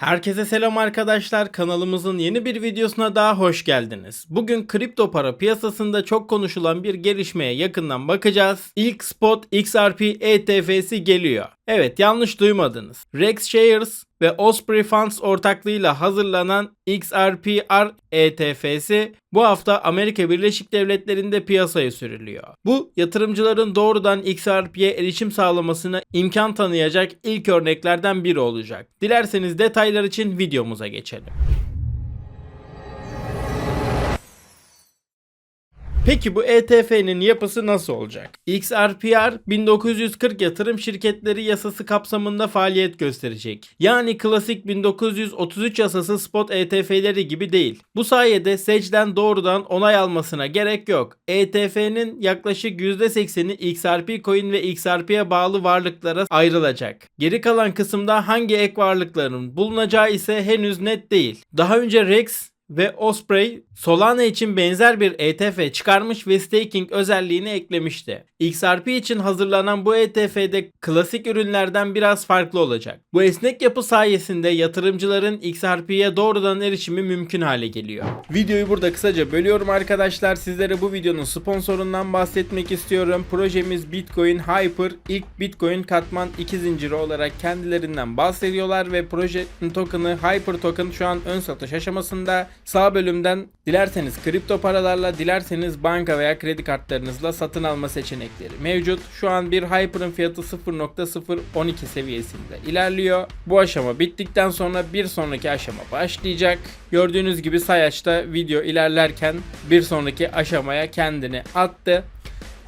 Herkese selam arkadaşlar. Kanalımızın yeni bir videosuna daha hoş geldiniz. Bugün kripto para piyasasında çok konuşulan bir gelişmeye yakından bakacağız. İlk spot XRP ETF'si geliyor. Evet yanlış duymadınız. Rex Shares ve Osprey Funds ortaklığıyla hazırlanan XRPR ETF'si bu hafta Amerika Birleşik Devletleri'nde piyasaya sürülüyor. Bu yatırımcıların doğrudan XRP'ye erişim sağlamasına imkan tanıyacak ilk örneklerden biri olacak. Dilerseniz detaylar için videomuza geçelim. Peki bu ETF'nin yapısı nasıl olacak? XRPR 1940 yatırım şirketleri yasası kapsamında faaliyet gösterecek. Yani klasik 1933 yasası spot ETF'leri gibi değil. Bu sayede SEC'den doğrudan onay almasına gerek yok. ETF'nin yaklaşık %80'i XRP coin ve XRP'ye bağlı varlıklara ayrılacak. Geri kalan kısımda hangi ek varlıkların bulunacağı ise henüz net değil. Daha önce Rex ve Osprey Solana için benzer bir ETF çıkarmış ve staking özelliğini eklemişti. XRP için hazırlanan bu ETF'de klasik ürünlerden biraz farklı olacak. Bu esnek yapı sayesinde yatırımcıların XRP'ye doğrudan erişimi mümkün hale geliyor. Videoyu burada kısaca bölüyorum arkadaşlar. Sizlere bu videonun sponsorundan bahsetmek istiyorum. Projemiz Bitcoin Hyper ilk Bitcoin katman 2 zinciri olarak kendilerinden bahsediyorlar ve projenin token'ı Hyper Token şu an ön satış aşamasında. Sağ bölümden dilerseniz kripto paralarla dilerseniz banka veya kredi kartlarınızla satın alma seçenekleri mevcut. Şu an bir Hyper'ın fiyatı 0.012 seviyesinde ilerliyor. Bu aşama bittikten sonra bir sonraki aşama başlayacak. Gördüğünüz gibi sayaçta video ilerlerken bir sonraki aşamaya kendini attı.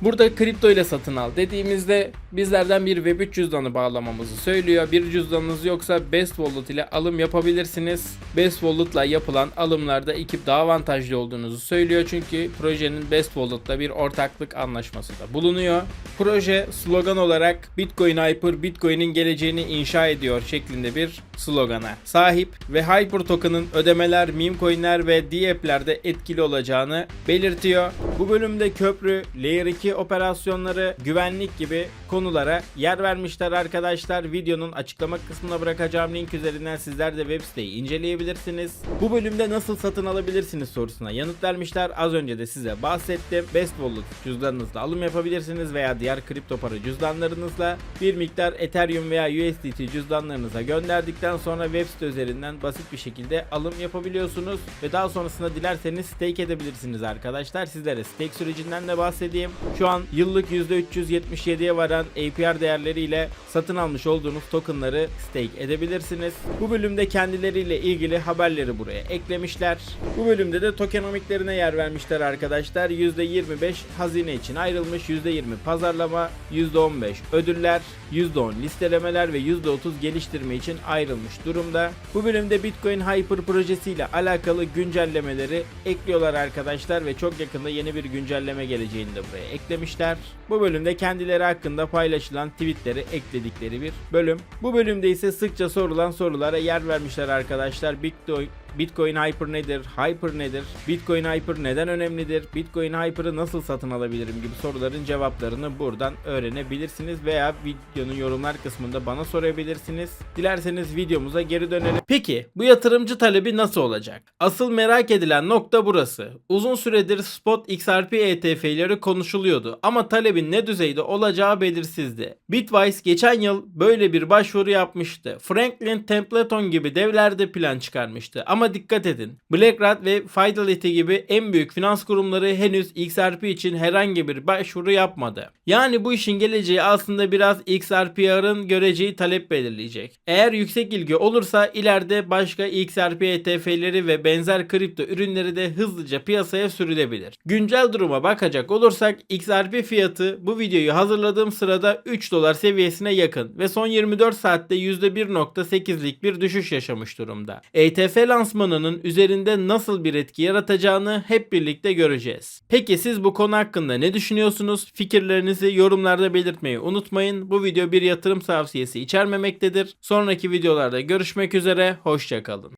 Burada kripto ile satın al dediğimizde bizlerden bir Web3 cüzdanı bağlamamızı söylüyor. Bir cüzdanınız yoksa Best Wallet ile alım yapabilirsiniz. Best Wallet ile yapılan alımlarda ekip daha avantajlı olduğunuzu söylüyor. Çünkü projenin Best Wallet'la bir ortaklık anlaşması da bulunuyor. Proje slogan olarak Bitcoin Hyper Bitcoin'in geleceğini inşa ediyor şeklinde bir slogana sahip ve Hyper Token'ın ödemeler, meme coinler ve D-app'lerde etkili olacağını belirtiyor. Bu bölümde köprü, Layer 2 operasyonları, güvenlik gibi konulara yer vermişler arkadaşlar. Videonun açıklama kısmına bırakacağım link üzerinden sizler de web siteyi inceleyebilirsiniz. Bu bölümde nasıl satın alabilirsiniz sorusuna yanıt vermişler. Az önce de size bahsettim. Best Wallet cüzdanınızla alım yapabilirsiniz veya diğer kripto para cüzdanlarınızla bir miktar Ethereum veya USDT cüzdanlarınıza gönderdikten sonra web site üzerinden basit bir şekilde alım yapabiliyorsunuz ve daha sonrasında dilerseniz stake edebilirsiniz arkadaşlar. Sizlere stake sürecinden de bahsedeyim. Şu an yıllık %377'ye varan APR değerleriyle satın almış olduğunuz tokenları stake edebilirsiniz. Bu bölümde kendileriyle ilgili haberleri buraya eklemişler. Bu bölümde de tokenomiklerine yer vermişler arkadaşlar. %25 hazine için ayrılmış, %20 pazarlama, %15 ödüller, %10 listelemeler ve %30 geliştirme için ayrılmış durumda. Bu bölümde Bitcoin Hyper projesiyle alakalı güncellemeleri ekliyorlar arkadaşlar ve çok yakında yeni bir güncelleme geleceğini de buraya eklemişler. Bu bölümde kendileri hakkında paylaşılan tweetleri ekledikleri bir bölüm. Bu bölümde ise sıkça sorulan sorulara yer vermişler arkadaşlar. Bitcoin Bitcoin Hyper nedir? Hyper nedir? Bitcoin Hyper neden önemlidir? Bitcoin Hyper'ı nasıl satın alabilirim gibi soruların cevaplarını buradan öğrenebilirsiniz veya videonun yorumlar kısmında bana sorabilirsiniz. Dilerseniz videomuza geri dönelim. Peki bu yatırımcı talebi nasıl olacak? Asıl merak edilen nokta burası. Uzun süredir spot XRP ETF'leri konuşuluyordu ama talebin ne düzeyde olacağı belirsizdi. Bitwise geçen yıl böyle bir başvuru yapmıştı. Franklin Templeton gibi devler de plan çıkarmıştı ama ama dikkat edin. BlackRock ve Fidelity gibi en büyük finans kurumları henüz XRP için herhangi bir başvuru yapmadı. Yani bu işin geleceği aslında biraz XRPR'ın göreceği talep belirleyecek. Eğer yüksek ilgi olursa ileride başka XRP ETF'leri ve benzer kripto ürünleri de hızlıca piyasaya sürülebilir. Güncel duruma bakacak olursak XRP fiyatı bu videoyu hazırladığım sırada 3 dolar seviyesine yakın ve son 24 saatte %1.8'lik bir düşüş yaşamış durumda. ETF lansmanı lansmanının üzerinde nasıl bir etki yaratacağını hep birlikte göreceğiz. Peki siz bu konu hakkında ne düşünüyorsunuz? Fikirlerinizi yorumlarda belirtmeyi unutmayın. Bu video bir yatırım tavsiyesi içermemektedir. Sonraki videolarda görüşmek üzere, hoşçakalın.